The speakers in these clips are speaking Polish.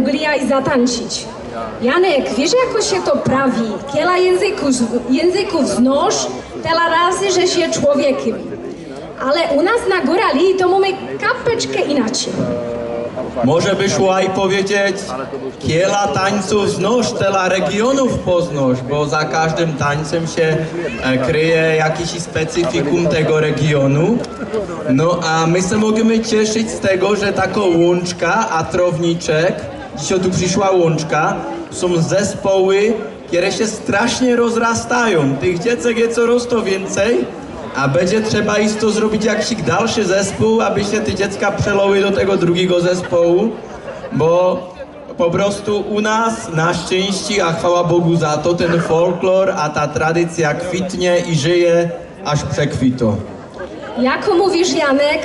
mogli aj zatańczyć. Janek, wiesz jak się to prawi? Kiela języków, języków znasz, tyle razy, że się człowiekiem. Ale u nas na górali to mamy kapeczkę inaczej. Może by szła i powiedzieć, kiela tańców znosz, tela regionów poznasz, bo za każdym tańcem się e, kryje jakiś specyfikum tego regionu. No a my się możemy cieszyć z tego, że taka łączka, a trowniczek, dzisiaj tu przyszła łączka, są zespoły, które się strasznie rozrastają. Tych dziecek jest coraz to więcej, a będzie trzeba isto zrobić jakiś dalszy zespół, aby się te dziecka przeloły do tego drugiego zespołu, bo po prostu u nas na szczęście, a chwała Bogu za to, ten folklor, a ta tradycja kwitnie i żyje aż przekwito. Jak mówisz Janek,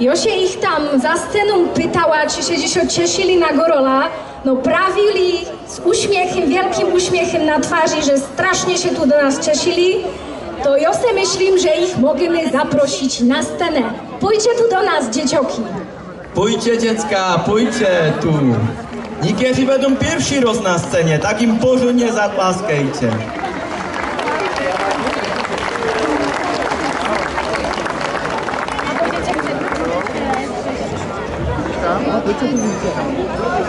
ja się ich tam za sceną pytała, czy się dzisiaj cieszyli na gorola. No prawili z uśmiechem, wielkim uśmiechem na twarzy, że strasznie się tu do nas cieszyli. To ja se myślim, że ich możemy zaprosić na scenę. Pójdźcie tu do nas, dziecioki. Pójdźcie dziecka, pójdźcie tu. Nikiefi będą pierwsi roz na scenie, takim 谢谢。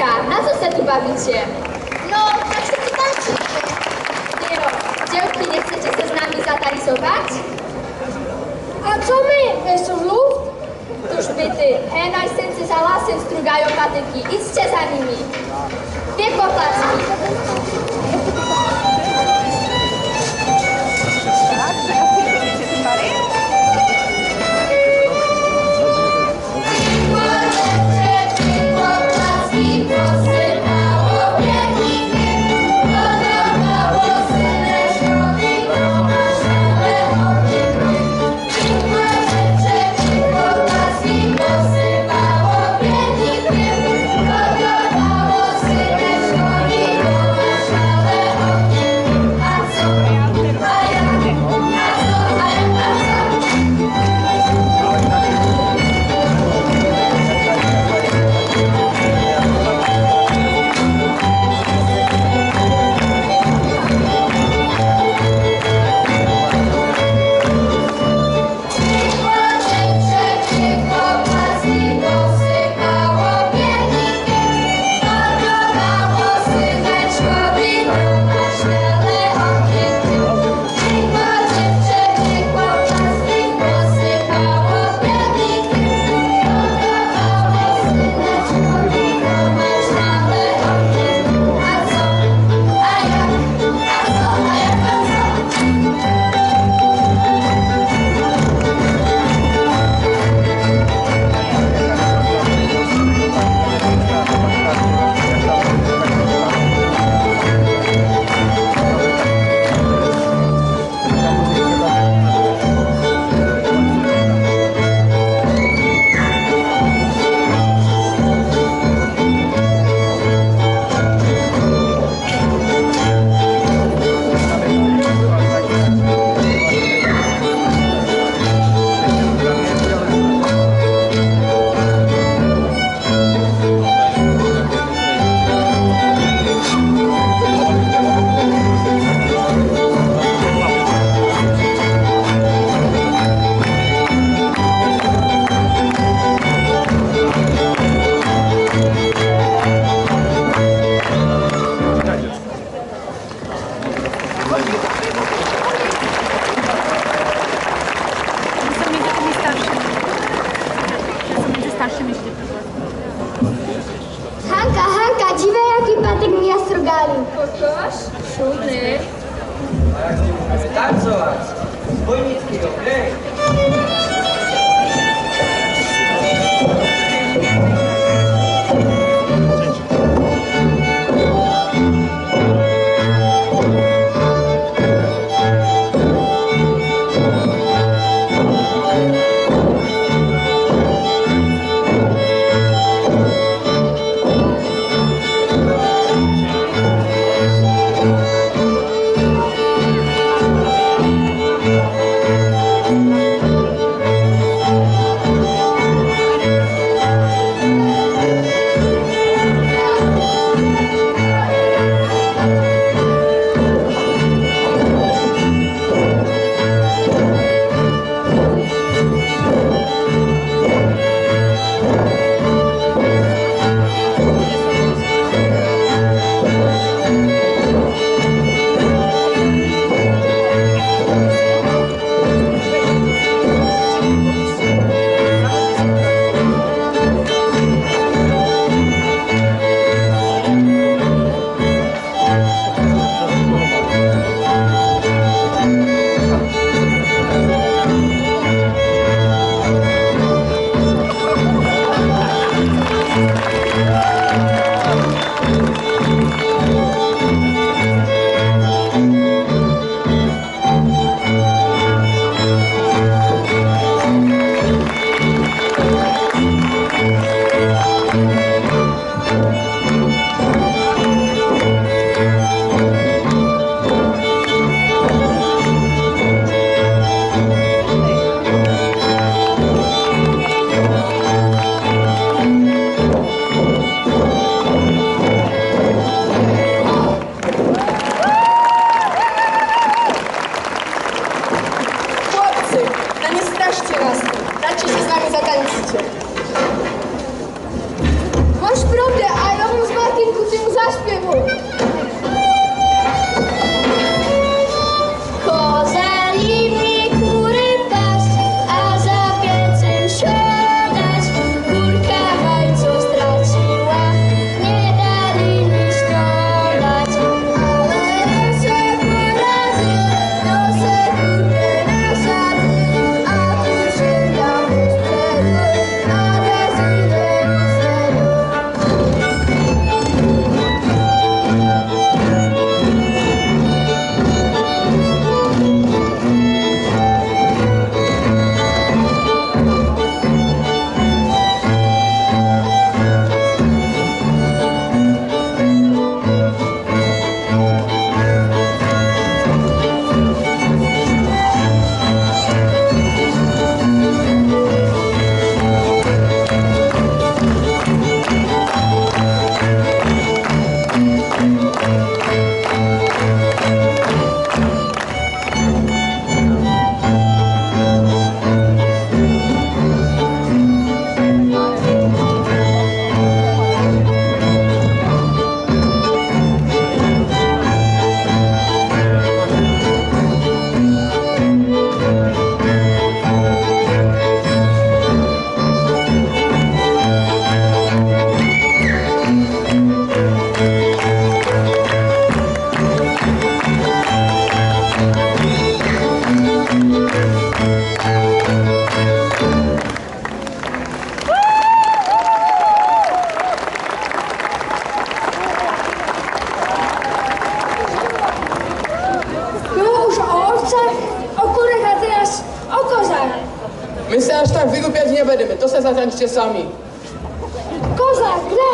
Na co się tu bawicie? No, tak się pytacie. Nie no, dziewki, nie chcecie się z nami zatańcować? A co my? Jeszcze luft? Tuż byty, Hena i syncy za lasem strugają patyki. Idźcie za nimi. Wieko paczki. Masz prawdę, a ja mu z Martynku tym zaśpiewu. Kozeli Tak wygłupiać nie będziemy, to se zatańczcie sami. Kozak, graj!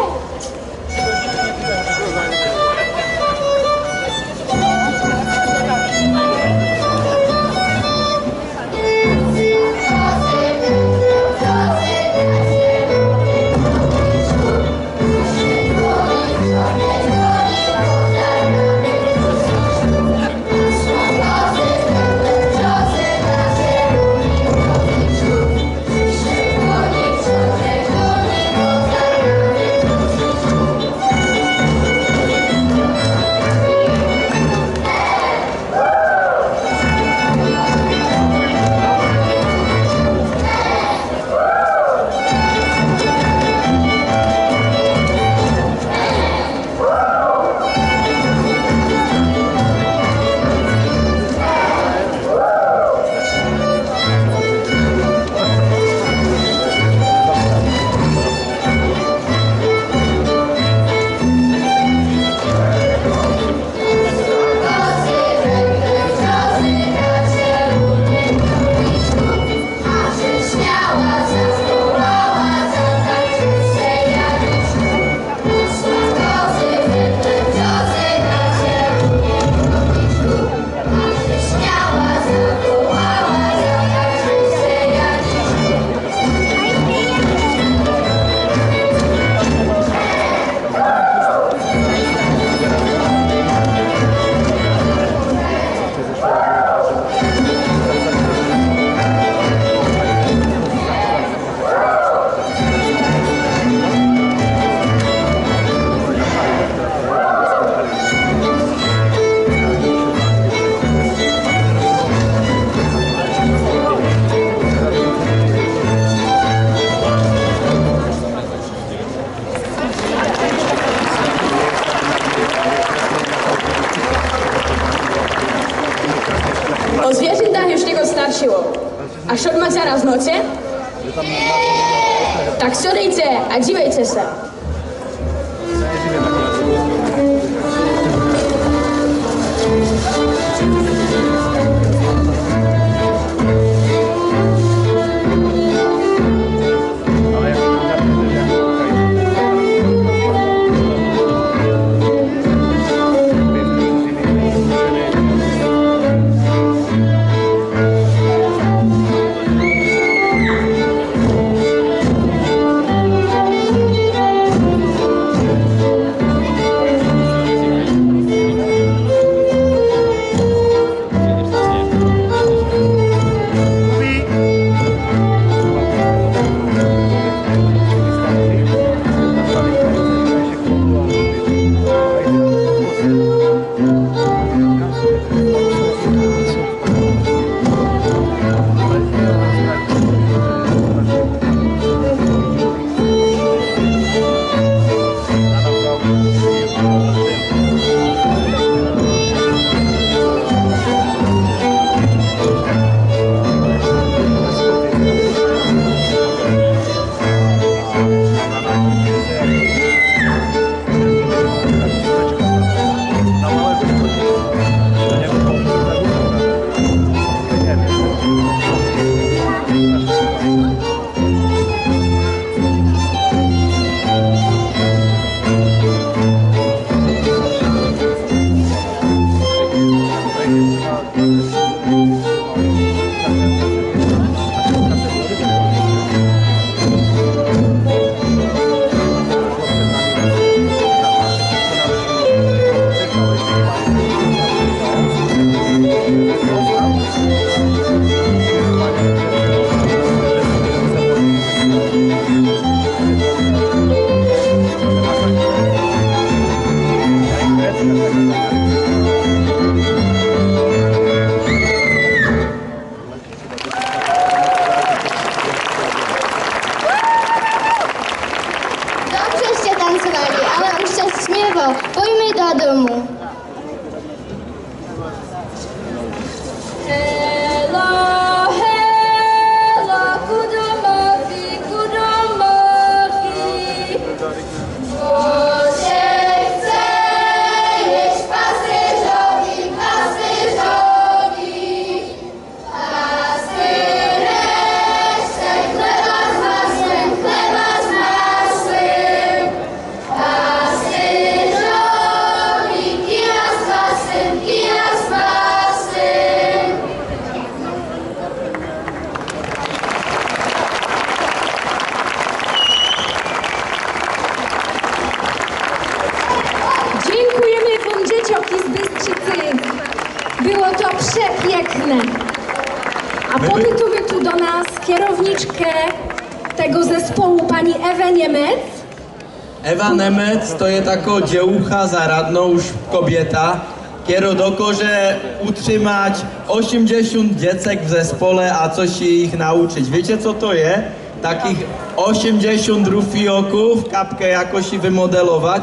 Ewa Nemec to je tako dziewucha zaradno już kobieta, kiero doko, że utrzymać 80 dziecek w zespole, a coś ich nauczyć. Wiecie co to je? Takich 80 rufioków, kapkę jakoś i wymodelować.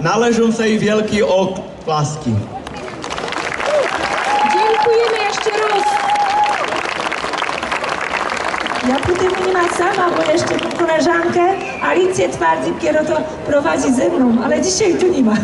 Należą sobie wielkie oklaski. Dziękujemy jeszcze raz. Ja tutaj nie ma sama, bo jeszcze koleżankę Alicję Twardzik, która to prowadzi ze mną, ale dzisiaj tu nie ma.